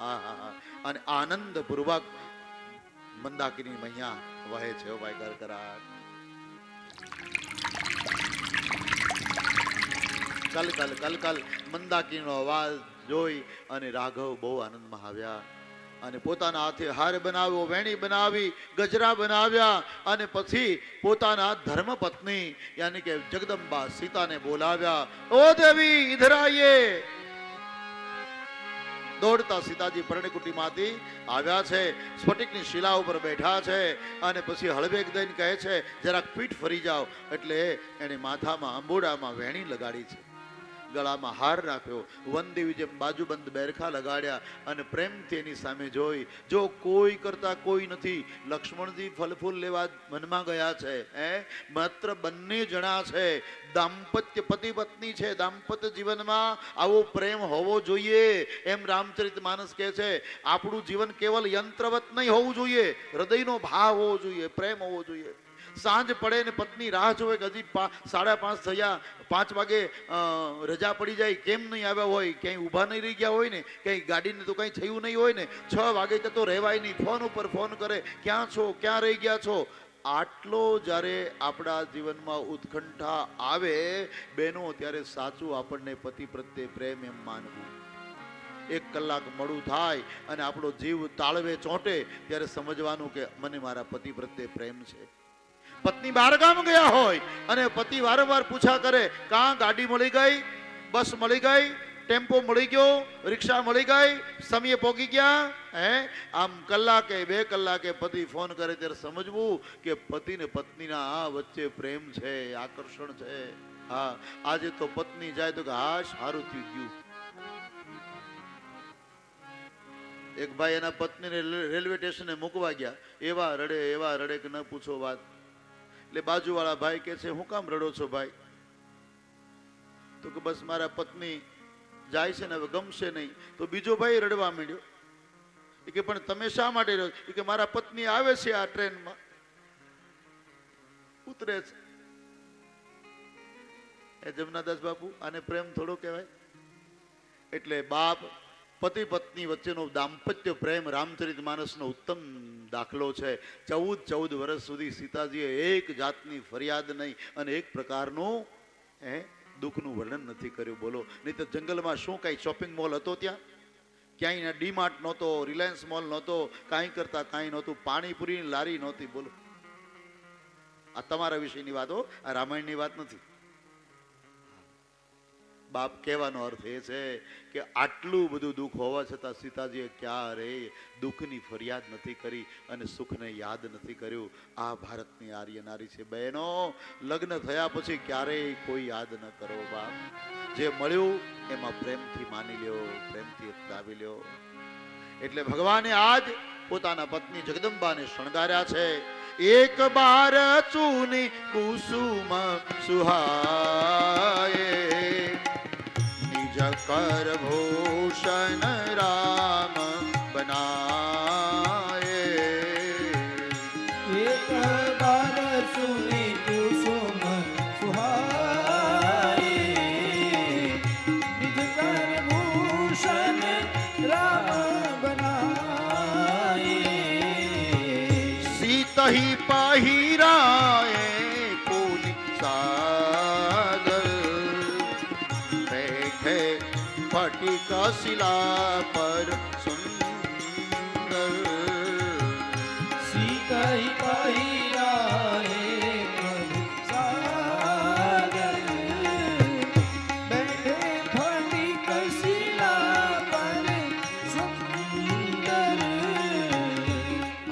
અને આનંદ પૂર્વક મંદાકિની મૈયા વહે છે ભાઈ કરકરાટ કલ કલ કલ કલ મંદાકીનો અવાજ જોઈ અને રાઘવ બહુ આનંદમાં આવ્યા અને પોતાના હાથે હાર બનાવ્યો, વેણી બનાવી, ગજરા બનાવ્યા અને પછી પોતાના ધર્મ પત્ની યાની કે જગદંબા સીતાને બોલાવ્યા, ઓ દેવી ઇધર આઈએ દોડતા સીતાજી પરણીકુટીમાંથી આવ્યા છે. સ્ફટિકની શિલા ઉપર બેઠા છે અને પછી હળવેક દઈને કહે છે, જરાક પીઠ ફરી જાઓ. એટલે એણે માથામાં અંબોડામાં વેણી લગાડી છે. ગળામાં હાર રાખ્યો. વનદેવી જેમ બાજુબંધ બેરખા લગાડ્યા અને પ્રેમથી એની સામે જોઈ. જો કોઈ કરતા કોઈ નથી, લક્ષ્મણજી ફલફૂલ લેવા મનમાં ગયા છે. એ માત્ર બંને જણા છે. દાંપત્ય પતિ પત્ની છે. દાંપત્ય જીવનમાં આવો પ્રેમ હોવો જોઈએ. એમ રામચરિત માનસ કહે છે, આપણું જીવન કેવલ યંત્રવત નહીં હોવું જોઈએ. હૃદયનો ભાવ હોવો જોઈએ. પ્રેમ હોવો જોઈએ. સાંજ પડે ને પત્ની રાહ જોવે કે હજી સાડા પાંચ થયા, પાંચ વાગે રજા પડી જાય, કેમ નહીં આવ્યા હોય, ક્યાંય ઊભા નહીં રહી ગયા હોય ને, ક્યાંય ગાડીને તો કંઈ થયું નહીં હોય ને, છ વાગે તો રહેવાય નહીં, ફોન ઉપર ફોન કરે, ક્યાં છો? ક્યાં રહી ગયા છો? આટલો જ્યારે આપણા જીવનમાં ઉત્કંઠા આવે બેનો ત્યારે સાચું આપણને પતિ પ્રત્યે પ્રેમ એમ માનવું. એક કલાક મળું થાય અને આપણો જીવ તાળવે, ચોંટે, ત્યારે સમજવાનું કે મને મારા પતિ પ્રત્યે પ્રેમ છે. પત્ની બહાર ગામ ગયા હોય અને પતિ વારંવાર પૂછા કરે, કાં ગાડી મળી ગઈ? બસ મળી ગઈ? ટેમ્પો મળી ગયો? રિક્ષા મળી ગઈ? સમયે પહોંચી ગયા? હે? આમ કલાકે, બે કલાકે પતિ ફોન કરે ત્યારે સમજવું કે પતિ ને પત્નીના આ વચ્ચે પ્રેમ છે, આકર્ષણ છે. હા, આજે તો પત્ની જાય તો કે, હા, સારું થયું ગયું એક ભાઈ એના પત્નીને રેલ- રેલવે સ્ટેશને મૂકવા ગયા. એવા રડે એવા રડે કે ન પૂછો વાત. એટલે બાજુવાળા ભાઈ કે છે, હું કામ રડો છો ભાઈ? તો કે, બસ મારા પત્ની જાય છે ને હવે ગમશે નહીં. તો બીજો ભાઈ રડવા માંડ્યો. એ કે, પણ તમે શા માટે રહ્યો એ કે, મારા પત્ની આવે છે આ ટ્રેનમાં. ઉતરે છે. એ જમનાદાસ બાપુ, આને પ્રેમ થોડો કહેવાય. એટલે બાપ પતિ પત્ની વચ્ચેનો દાંપત્ય પ્રેમ રામચરિત માનસનો ઉત્તમ દાખલો છે. ચૌદ ચૌદ વર્ષ સુધી સીતાજીએ એક જાતની ફરિયાદ નહીં અને એક પ્રકારનું એ દુઃખનું વર્ણન નથી કર્યું. બોલો, નહીં તો જંગલમાં શું કાંઈ શોપિંગ મોલ હતો ત્યાં? ક્યાંય ડીમાર્ટ નહોતો, રિલાયન્સ મોલ નહોતો, કાંઈ કરતા કાંઈ નહોતું, પાણીપુરીની લારી નહોતી. બોલો. આ તમારા વિષયની વાતો આ રામાયણની વાત નથી. બાપ કહેવાનો અર્થ એ છે કે આટલું બધું દુઃખ હોવા છતાં સીતાજીએ ક્યારેય દુઃખની ફરિયાદ નથી કરી અને સુખને યાદ નથી કર્યું. આ ભારતની આર્ય નારી છે. બહેનો, લગ્ન થયા પછી ક્યારેય કોઈ યાદ ન કરો બાપ. જે મળ્યું એમાં પ્રેમથી માની લ્યો, પ્રેમથી અપનાવી લ્યો. એટલે ભગવાને આજ પોતાના પત્ની જગદંબાને શણગાર્યા છે. એક બાર ચૂની કુસુમ સુહાય. નિજ કર ભૂષણ રામ બનાય એક બાર સુની કુસુમ સુહાય નિજ કર ભૂષણ રામ બનાય સીતહી પહેરાય પુનિ શિલા પર સુંદર સુંદર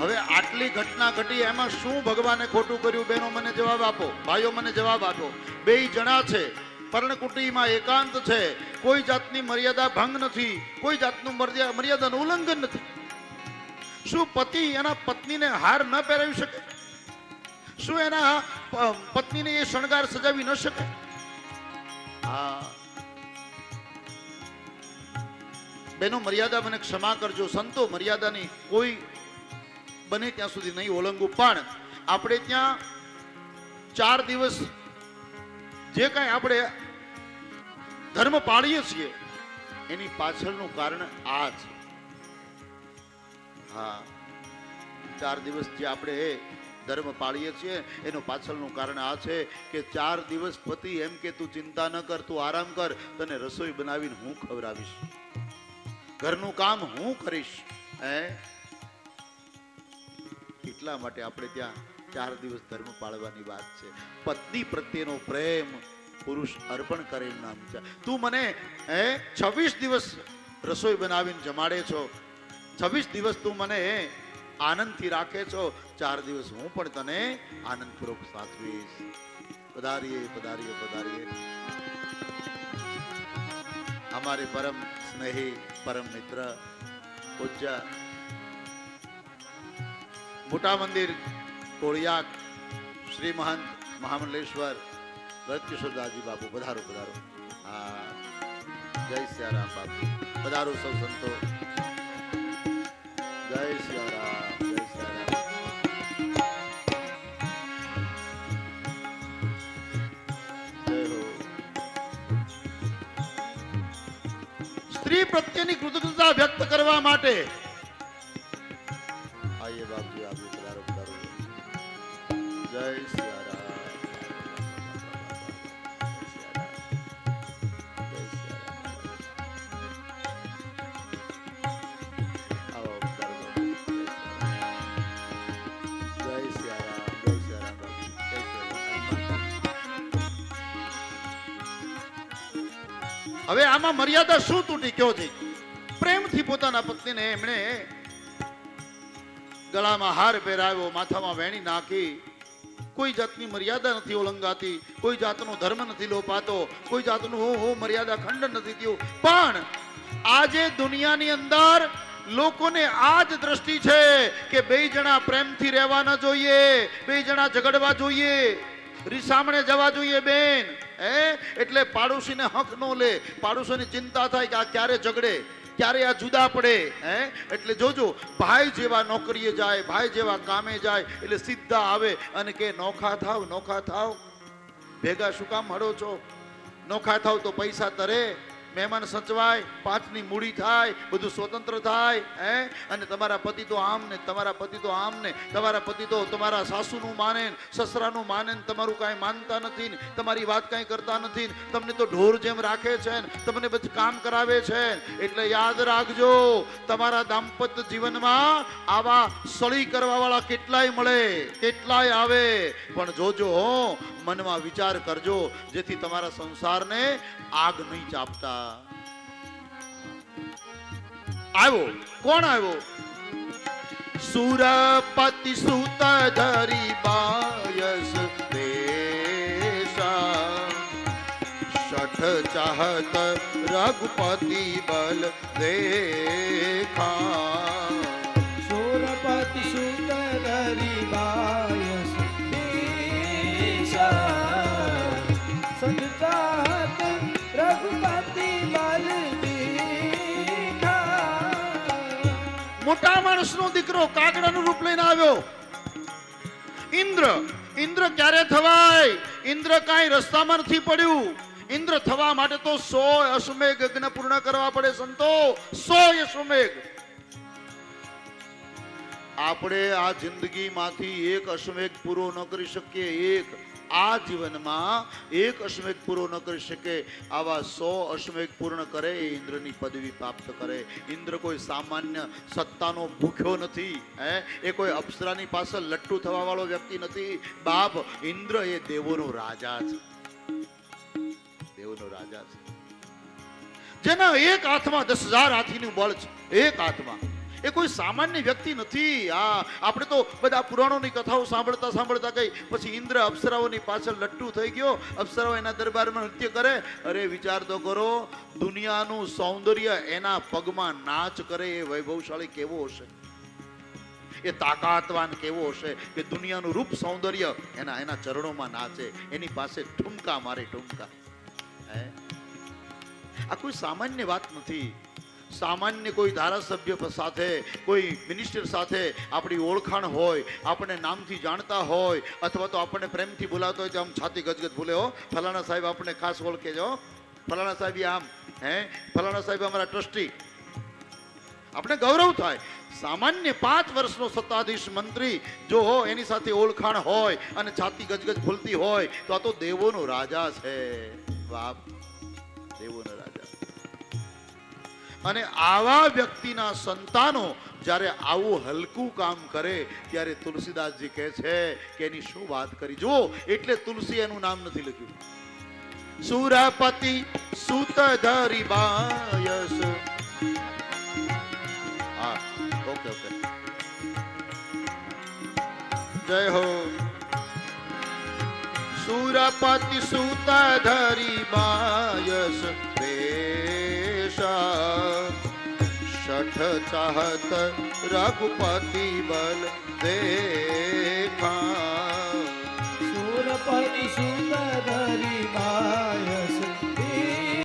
હવે આટલી ઘટના ઘટી એમાં શું ભગવાને ખોટું કર્યું? બેનો મને જવાબ આપો ભાઈઓ મને જવાબ આપો. બે જણા છે પર્ણકુટીમાં એકાંત છે. કોઈ જાતની મર્યાદા ભંગ નથી. કોઈ જાતનું મર્યા- મર્યાદાનું ઉલ્લંઘન નથી. શું પતિ એના પત્નીને હાર ન પહેરાવી શકે? શું એના પત્નીને એ શણગાર સજાવી ન શકે? હા. બેનો, મર્યાદા મને ક્ષમા કરજો. સંતો મર્યાદાની કોઈ બને ત્યાં સુધી નહીં ઓળંગું પણ આપણે ત્યાં ચાર દિવસ જે કાંઈ આપણે ધર્મ પાળીએ છીએ, એની પાછળનું કારણ આ છે. હા, ચાર દિવસ જે આપણે ધર્મ પાળીએ છીએ, એનું પાછળનું કારણ આ છે કે ચાર દિવસ પતિ એમ કે તું ચિંતા ન કર, તું આરામ કર, તને રસોઈ બનાવીને હું ખવડાવીશ. ઘરનું કામ હું કરીશ. હે? એટલા માટે આપણે ત્યાં ચાર દિવસ ધર્મ પાળવાની વાત છે. પત્ની પ્રત્યેનો પ્રેમ પુરુષ અર્પણ કરેલ નામ છે. તું મને, હે, છવ્વીસ દિવસ રસોઈ બનાવીને જમાડે છો. છવ્વીસ દિવસ તું મને આનંદથી રાખે છો. ચાર દિવસ હું પણ તને આનંદપૂર્વક સાચવીશ. પધારીએ પધારીએ પધારીએ. અમારે પરમ સ્નેહી, પરમ મિત્ર પૂજ્ય. મોટા મંદિર કોળિયાક, શ્રી મહંત મહામંડલેશ્વર દાદી બાપુ, પધારો પધારો. હા, જય સિયારામ બાપુ. પધારો સૌ સંતો. જય સિયારામ જય સિયારામ. સ્ત્રી પ્રત્યેની કૃતજ્ઞતા વ્યક્ત કરવા માટે હવે આમાં મર્યાદા શું તૂટી? કયો થઈ પ્રેમથી પોતાના પત્નીને એમણે ગળામાં હાર પહેરાવ્યો, માથામાં વેણી નાખી. કોઈ જાતની મર્યાદા નથી ઓળંગાતી, કોઈ જાતનો ધર્મ નથી લોપાતો, કોઈ જાતનું હું હું, મર્યાદા ખંડન નથી થયું. પણ આજે દુનિયાની અંદર લોકોને આ જ દ્રષ્ટિ છે કે બે જણા પ્રેમથી રહેવા ન જોઈએ, બે જણા ઝઘડવા જોઈએ. રીસામણે જવા જોઈએ બેન, હે? એટલે પાડોશીને હક ન લે. પાડોશીની ચિંતા થાય કે આ ક્યારે ઝઘડે? ક્યારે આ જુદા પડે, હે? એટલે જોજો, ભાઈ જેવા નોકરીએ જાય, ભાઈ જેવા કામે જાય, એટલે સીધા આવે અને કે નોખા થાવ નોખા થાવ. ભેગા શું કામ હડો છો? નોખા થાવ તો પૈસા તરે. મહેમાન સચવાય, પાંચની મૂડી થાય, બધું સ્વતંત્ર થાય, હે? અને તમારા પતિ તો આમ ને તમારા પતિ તો આમ ને તમારા પતિ તો તમારા સાસુનું માને, સસરાનું માને તમારું કાંઈ માનતા નથી તમારી વાત કાંઈ કરતા નથી તમને તો ઢોર જેમ રાખે છે તમને બધું કામ કરાવે છે. એટલે યાદ રાખજો, તમારા દાંપત્ય જીવનમાં આવા સળી કરવાવાળા કેટલાય મળે, કેટલાય આવે. પણ જોજો હો, મનમાં વિચાર કરજો, જેથી તમારા સંસારને આગ નહીં ચાપતા. આવ્યો. કોણ આવ્યો? સુરપતિ સુત ધરી બાયસ દેશા શઠ ચાહત રઘુપતિ બલ દેખા મોટા માણસનો દીકરો કાગડાનું રૂપ લઈને આવ્યો. ઇન્દ્ર ઇન્દ્ર ક્યારે થવાય? ઇન્દ્ર કાંઈ રસ્તામાં નથી પડ્યું. ઇન્દ્ર થવા માટે તો સો અશ્વમેઘ યજ્ઞ પૂર્ણ કરવા પડે સંતો. સો અશ્વમેઘ. આપણે આ જિંદગીમાંથી એક અશ્વમેઘ પૂરો ન કરી શકીએ, એક. આ જીવનમાં એક અશ્વમેઘ પૂરો ન કરી શકે, આવા સો અશ્વમેઘ પૂર્ણ કરે એ ઇન્દ્રની પદવી પ્રાપ્ત કરે. ઇન્દ્ર કોઈ સામાન્ય સત્તાનો ભૂખ્યો નથી, હે? એ કોઈ અપ્સરાની પાસે લટ્ટુ થવા વાળો વ્યક્તિ નથી. બાપ, ઇન્દ્ર એ દેવોનો રાજા છે. દેવોનો રાજા છે. જેના એક હાથમાં દસ હજાર હાથીનું બળ છે. એક હાથમાં. એ કોઈ સામાન્ય વ્યક્તિ નથી. આ, આપણે તો બધા પુરાણોની કથાઓ સાંભળતા સાંભળતા ગઈ. પછી ઇન્દ્ર અપ્સરાઓની પાછળ લટ્ટુ થઈ ગયો. અપ્સરાઓ એના દરબારમાં નૃત્ય કરે. અરે, વિચાર તો કરો, દુનિયાનું સૌંદર્ય એના પગમાં નાચ કરે એ વૈભવશાળી કેવો હશે? એ તાકાતવાન કેવો હશે કે દુનિયાનું રૂપ સૌંદર્ય એના એના ચરણોમાં નાચે, એની પાસે ઠુમકા મારે ઠુમકા. આ કોઈ સામાન્ય વાત નથી. સામાન્ય કોઈ ધારાસભ્ય સાથે, કોઈ મિનિસ્ટર સાથે આપણી ઓળખાણ હોય આપણે નામથી જાણતા હોય, અથવા તો આપણને પ્રેમથી બોલાતો હોય, તો આમ છાતી ગજગજ ભૂલે હો. ફલાણા સાહેબ આપણને ખાસ ઓળખે છે ફલાણા સાહેબ આમ, હે? ફલાણા સાહેબ અમારા ટ્રસ્ટી. આપણે ગૌરવ થાય. સામાન્ય પાંચ વર્ષનો સત્તાધીશ મંત્રી જો હો, એની સાથે ઓળખાણ હોય અને છાતી ગજગજ ભૂલતી હોય, તો આ તો દેવોનો રાજા છે. બાપ દેવોનો રાજા. અને આવા વ્યક્તિના સંતાનો જ્યારે આવું હલકું કામ કરે, ત્યારે તુલસીદાસજી કહે છે કે એની શું વાત કરી? જુઓ, એટલે તુલસી એનું નામ નથી લખ્યું. સુરપતિ સુત ધરી બાયસ. હા, ઓકે ઓકે. જય હો. સુરપતિ સુત ધરી બાયસ પેશા શઠ ચાહત રઘુપતિ બલ દેખા સુરપતિ સુંદરી